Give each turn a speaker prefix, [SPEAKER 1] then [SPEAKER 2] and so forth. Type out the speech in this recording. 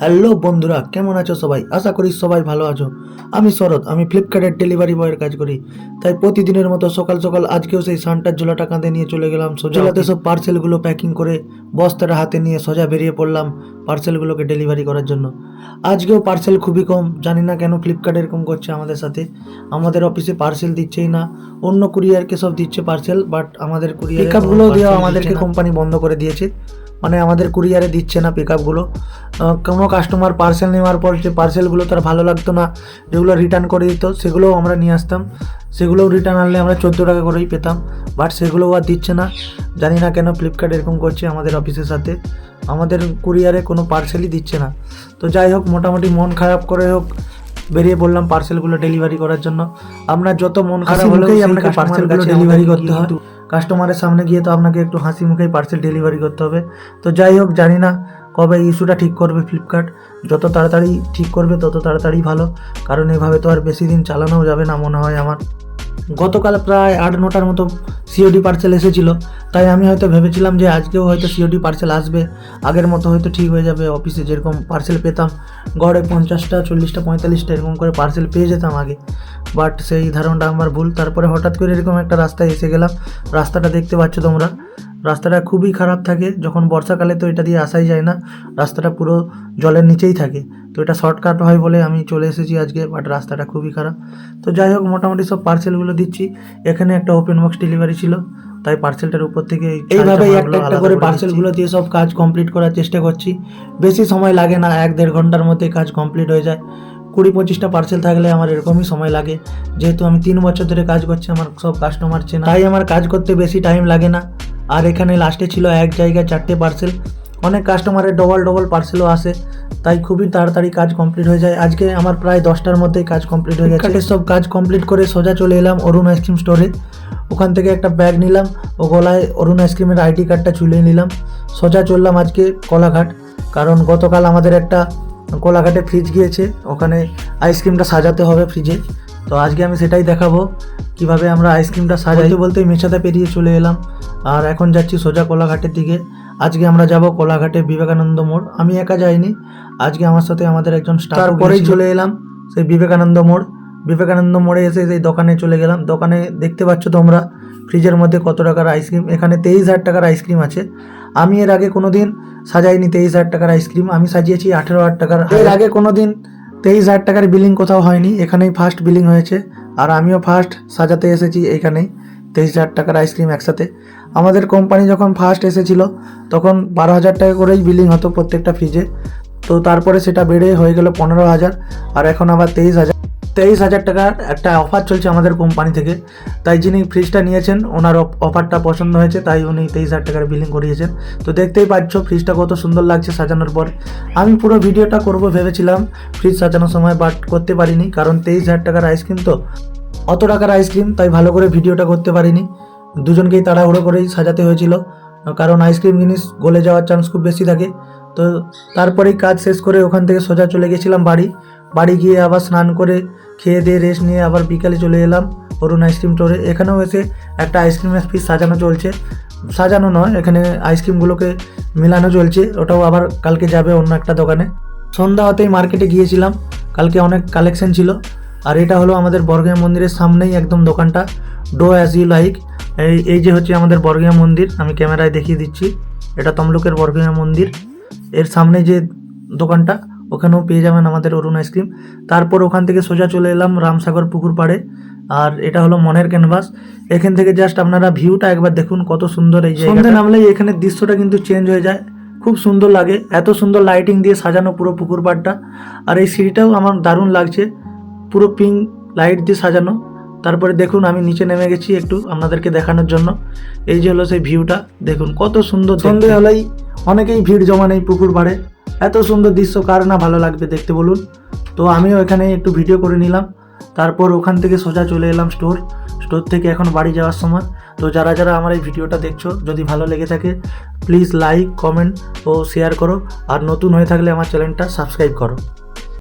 [SPEAKER 1] Hello বন্ধুরা কেমন আছো সবাই? আশা করি সবাই ভালো আছো। আমি শরৎ আমি ফ্লিপকার্টের ডেলিভারি বয়ের কাজ করি। তাই প্রতিদিনের মতো সকাল সকাল আজকেও সেই সানটার ঝোলাটা কাঁধে নিয়ে চলে গেলাম। সোজাতে সব পার্সেলগুলো প্যাকিং করে বস্তাটা হাতে নিয়ে সোজা বেরিয়ে পড়লাম। পার্সেলগুলোকে ডেলিভারি করার জন্য। আজকেও পার্সেল খুবই কম জানি না কেন ফ্লিপকার্ট এরকম করছে আমাদের সাথে। আমাদের অফিসে পার্সেল দিচ্ছেই না অন্য কুরিয়ারকে সব দিচ্ছে পার্সেল বাট আমাদের কুরিয়ার পিকআপগুলো দেওয়া আমাদেরকে কোম্পানি বন্ধ করে দিয়েছে। মানে আমাদের কুরিয়ারে দিচ্ছে না পিক আপগুলো কোনো কাস্টমার পার্সেল নেওয়ার পর যে পার্সেলগুলো তার ভালো লাগতো না যেগুলো রিটার্ন করে দিত সেগুলোও আমরা নিয়ে আসতাম। সেগুলোও রিটার্ন আনলে আমরা চোদ্দ টাকা করেই পেতাম বাট সেগুলোও আর দিচ্ছে না। জানি না কেন ফ্লিপকার্ট এরকম করছে আমাদের অফিসের সাথে। আমাদের কুরিয়ারে কোনো পার্সেলই দিচ্ছে না। তো যাই হোক মোটামুটি মন খারাপ করে হোক বেরিয়ে বললাম পার্সেলগুলো ডেলিভারি করার জন্য। আপনার যত মন খারাপ হলেই আপনাকে পার্সেলগুলো ডেলিভারি করতে হয়। কাস্টমারের সামনে গিয়ে তো আপনাকে একটু হাসি মুখেই পার্সেল ডেলিভারি করতে হবে। তো যাই হোক, জানি না কবে ইস্যুটা ঠিক করবে ফ্লিপকার্ট যত তাড়াতাড়ি ঠিক করবে, তত তাড়াতাড়ি ভালো। কারণ এভাবে তো আর বেশি দিন চালানোও যাবে না মনে হয় আমার। গতকাল প্রায় আট নটার মতো সিওডি পার্সেল এসেছিল। তাই আমি হয়তো ভেবেছিলাম যে আজকেও হয়তো সিওডি পার্সেল আসবে। আগের মতো হয়তো ঠিক হয়ে যাবে অফিসে যেরকম পার্সেল পেতাম। গড়ে পঞ্চাশটা, চল্লিশটা, পঁয়তাল্লিশটা, এরকম করে পার্সেল পেয়ে যেতাম আগে। বাট সেই ধারণাটা আমার ভুল। তারপরে হঠাৎ করে এরকম একটা রাস্তায় এসে গেলাম। রাস্তাটা দেখতে পাচ্ছ তোমরা। রাস্তাটা খুবই খারাপ থাকে। যখন বর্ষাকালে তো এটা দিয়ে আসাই যায় না। রাস্তাটা পুরো জলের নিচেই থাকে। তো এটা শর্টকাট হয় বলে আমি চলে এসেছি আজকে বাট রাস্তাটা খুবই খারাপ। তো যাই হোক মোটামুটি সব পার্সেলগুলো দিচ্ছি। এখানে একটা ওপেন বক্স ডেলিভারি ছিল। তাই পার্সেলটার উপর থেকে এই এইভাবেই একটা একটা করে পার্সেলগুলো দিয়ে সব কাজ কমপ্লিট করার চেষ্টা করছি। বেশি সময় লাগে না এক দেড় ঘণ্টার মধ্যে কাজ কমপ্লিট হয়ে যায়। কুড়ি পঁচিশটা পার্সেল থাকলে আমার এরকমই সময় লাগে। যেহেতু আমি তিন বছর ধরে কাজ করছি, আমার সব কাস্টমার চেনা। তাই আমার কাজ করতে বেশি টাইম লাগে না। আর এখানে লাস্টে ছিল এক জায়গায় চারটে পার্সেল অনেক কাস্টমারের ডবল ডবল পার্সেলও আসে। তাই খুবই তাড়াতাড়ি কাজ কমপ্লিট হয়ে যায়। আজকে আমার প্রায় দশটার মধ্যেই কাজ কমপ্লিট হয়ে গেছে। সব কাজ কমপ্লিট করে সোজা চলে এলাম অরুণ আইসক্রিম স্টোরে ওখান থেকে একটা ব্যাগ নিলাম, ও গলায় অরুণ আইসক্রিমের আইডি কার্ডটা ঝুলিয়ে নিলাম। সোজা চললাম আজকে কলাঘাট। কারণ গতকাল আমাদের একটা কোলাঘাটে ফ্রিজ গিয়েছে ওখানে আইসক্রিমটা সাজাতে হবে ফ্রিজে তো আজকে আমি সেটাই দেখাবো কীভাবে আমরা আইসক্রিমটা সাজাই। বলতে মেছাতে পেরিয়ে চলে এলাম আর এখন যাচ্ছি সোজা কোলাঘাটের দিকে। আজকে আমরা যাব কোলাঘাটে বিবেকানন্দ মোড়। আমি একা যাইনি আজকে আমার সাথে আমাদের একজন স্টার পরেই চলে এলাম। সেই বিবেকানন্দ মোড়। বিবেকানন্দ মোড়ে এসে সেই দোকানে চলে গেলাম। দোকানে দেখতে পাচ্ছ তোমরা ফ্রিজের মধ্যে কত টাকার আইসক্রিম এখানে তেইশ হাজার টাকার আইসক্রিম আছে। আমি এর আগে কোনো দিন সাজাইনি তেইশ হাজার টাকার আইসক্রিম আমি সাজিয়েছি আঠেরো হাজার টাকার, এর আগে কোনো দিন তেইশ হাজার টাকার বিলিং কোথাও হয়নি, এখানেই ফার্স্ট বিলিং হয়েছে। আর আমিও ফার্স্ট সাজাতে এসেছি এইখানেই, তেইশ হাজার টাকার আইসক্রিম একসাথে। আমাদের কোম্পানি যখন ফার্স্ট এসেছিল, তখন বারো হাজার টাকা করেই বিলিং হতো প্রত্যেকটা ফ্রিজে তো তারপরে সেটা বেড়ে হয়ে গেল পনেরো হাজার, আর এখন আবার তেইশ হাজার। তেইশ হাজার টাকার একটা অফার চলছে আমাদের কোম্পানি থেকে। তাই যিনি ফ্রিজটা নিয়েছেন, ওনার অফারটা পছন্দ হয়েছে, তাই উনি তেইশ হাজার টাকার বিলিং করিয়েছেন। তো দেখতেই পাচ্ছ ফ্রিজটা কত সুন্দর লাগছে সাজানোর পর। আমি পুরো ভিডিওটা করব ভেবেছিলাম ফ্রিজ সাজানোর সময় বাট করতে পারিনি, কারণ তেইশ হাজার টাকার আইসক্রিম তো অত টাকার আইসক্রিম তাই ভালো করে ভিডিওটা করতে পারিনি। দুজনকেই তাড়াহুড়ো করেই সাজাতে হয়েছিল, কারণ আইসক্রিম জিনিস গলে যাওয়ার চান্স খুব বেশি থাকে। তো তারপরেই কাজ শেষ করে ওখান থেকে সোজা চলে গেছিলাম বাড়ি। বাড়ি গিয়ে আবার স্নান করে খেয়ে দিয়ে রেস্ট নিয়ে আবার বিকালে চলে এলাম অরুণ আইসক্রিম স্টোরে এখানেও এসে একটা আইসক্রিমের পিস সাজানো চলছে। সাজানো নয়, এখানে আইসক্রিমগুলোকে মেলানো চলছে। ওটাও আবার কালকে যাবে অন্য একটা দোকানে। সন্ধ্যা হতেই মার্কেটে গিয়েছিলাম। কালকে অনেক কালেকশন ছিল। আর এটা হলো আমাদের বর্গিয়া মন্দিরের সামনেই একদম দোকানটা। ডো অ্যাজ ইউ লাইক এই এই যে হচ্ছে আমাদের বর্গিয়া মন্দির, আমি ক্যামেরায় দেখিয়ে দিচ্ছি। এটা তমলুকের বর্গিয়া মন্দির। এর সামনে যে দোকানটা ওখানেও পেয়ে যাবেন আমাদের অরুণ আইসক্রিম তারপর ওখান থেকে সোজা চলে এলাম রামসাগর পুকুর পাড়ে। আর এটা হলো মনের ক্যানভাস এখান থেকে জাস্ট আপনারা ভিউটা একবার দেখুন কত সুন্দর এই সন্ধ্যে নামলেই এখানে দৃশ্যটা কিন্তু চেঞ্জ হয়ে যায়। খুব সুন্দর লাগে। এত সুন্দর লাইটিং দিয়ে সাজানো পুরো পুকুর পাড়টা। আর এই সিঁড়িটাও আমার দারুণ লাগছে। পুরো পিঙ্ক লাইট দিয়ে সাজানো। তারপরে দেখুন আমি নিচে নেমে গেছি একটু আপনাদেরকে দেখানোর জন্য। এই যে হলো সেই ভিউটা দেখুন কত সুন্দর সন্ধে হলেই অনেকেই ভিড় জমা নেই পুকুর পাড়ে। এত সুন্দর দৃশ্য, কার না ভালো লাগবে দেখতে বলুন। তো আমিও এখানে একটু ভিডিও করে নিলাম। তারপর ওখান থেকে সোজা চলে এলাম স্টোর স্টোর থেকে এখন বাড়ি যাওয়ার সময়। তো যারা যারা আমার এই ভিডিওটা দেখছ, যদি ভালো লেগে থাকে প্লিজ লাইক কমেন্ট ও শেয়ার করো। আর নতুন হয়ে থাকলে আমার চ্যানেলটা সাবস্ক্রাইব করো।